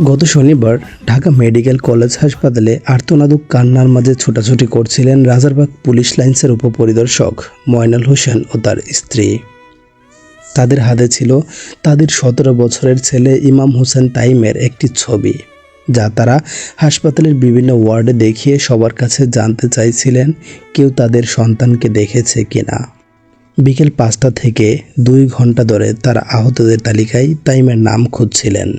গত শনিবার Dhaka medical college হাসপাতালে আর্তনাদুক কান্নার মাঝে ছোটাছুটি করছিলেন রাজারবাগ পুলিশ লাইন্সের উপপরিদর্শক ময়নাল হোসেন ও তার স্ত্রী। তাদের হাতে ছিল তাদের সতেরো বছরের ছেলে ইমাম হোসেন তাইমের একটি ছবি, যা তারা হাসপাতালের বিভিন্ন ওয়ার্ডে দেখিয়ে সবার কাছে জানতে চাইছিলেন কেউ তাদের সন্তানকে দেখেছে কিনা। বিকেল পাঁচটা থেকে দুই ঘণ্টা ধরে তারা আহতদের তালিকায় তাইমের নাম খুঁজছিলেন।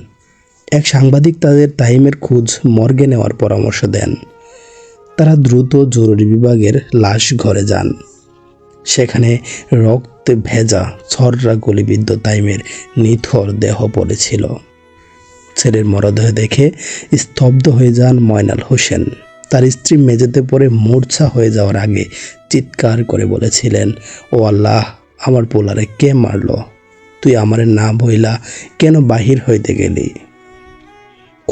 এক সাংবাদিক তাদের তাইমের খোঁজ মর্গে নেওয়ার পরামর্শ দেন। তারা দ্রুত জরুরি বিভাগের লাশ ঘরে যান। সেখানে রক্তে ভেজা ছররা গলিবিদ্ধ তাইমের নিথর দেহ পড়েছিল। ছেলের মরদেহ দেখে স্তব্ধ হয়ে যান ময়নাল হোসেন। তার স্ত্রী মেঝেতে পড়ে মূর্ছা হয়ে যাওয়ার আগে চিৎকার করে বলেছিলেন, ও আল্লাহ, আমার পোলারে কে মারল? তুই আমারে না বইলা কেন বাহির হইতে গেলি?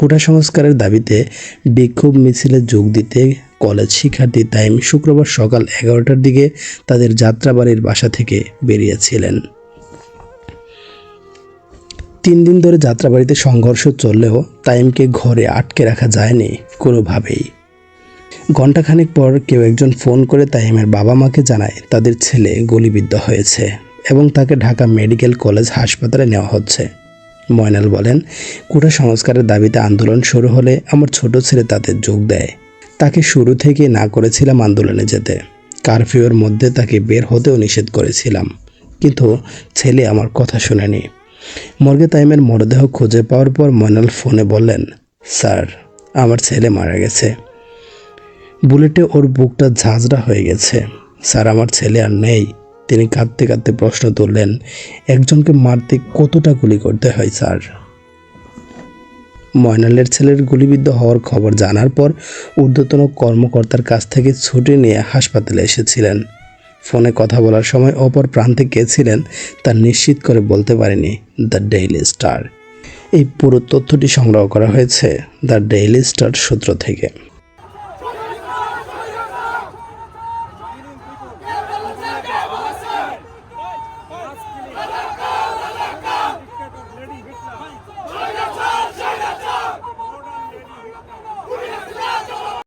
কোটা সংস্কারের দাবিতে বিক্ষোভ মিছিলে যোগ দিতে কলেজ শিক্ষার্থী তাইম শুক্রবার সকাল এগারোটার দিকে তাদের যাত্রাবাড়ির বাসা থেকে বেরিয়েছিলেন। তিন দিন ধরে যাত্রাবাড়িতে সংঘর্ষ চললেও তাইমকে ঘরে আটকে রাখা যায়নি কোনোভাবেই। ঘণ্টাখানেক পর কেউ একজন ফোন করে তাইমের বাবা মাকে জানায় তাদের ছেলে গুলিবিদ্ধ হয়েছে এবং তাকে ঢাকা মেডিকেল কলেজ হাসপাতালে নেওয়া হচ্ছে। ময়নাল বলেন কোটা সংস্কারের দাবিতে আন্দোলন শুরু হলে আমার ছোট ছেলে তাতে যোগ দেয়। তাকে শুরু থেকে না করেছিলাম আন্দোলনে যেতে। কারফিউর মধ্যে তাকে বের হতেও নিষেধ করেছিলাম। কিন্তু ছেলে আমার কথা শুনেনি। মর্গে তাইমের মরদেহ খুঁজে পাওয়ার পর ময়নাল ফোনে বললেন, স্যার, আমার ছেলে মারা গেছে। বুলেটে ওর বুকটা ঝাঁঝরা হয়ে গেছে। স্যার, আমার ছেলে আর নেই। তিনি কাঁদতে কাঁদতে প্রশ্ন তুললেন, একজনকে মারতে কতটা গুলি করতে হয়, স্যার? ময়নালের ছেলের গুলিবিদ্ধ হওয়ার খবর জানার পর ঊর্ধ্বতন কর্মকর্তার কাছ থেকে ছুটি নিয়ে হাসপাতালে এসেছিলেন। ফোনে কথা বলার সময় অপর প্রান্তে কে ছিলেন তা নিশ্চিত করে বলতে পারেনি দ্য ডেইলি স্টার। এই পুরো তথ্যটি সংগ্রহ করা হয়েছে দ্য ডেইলি স্টার সূত্র থেকে।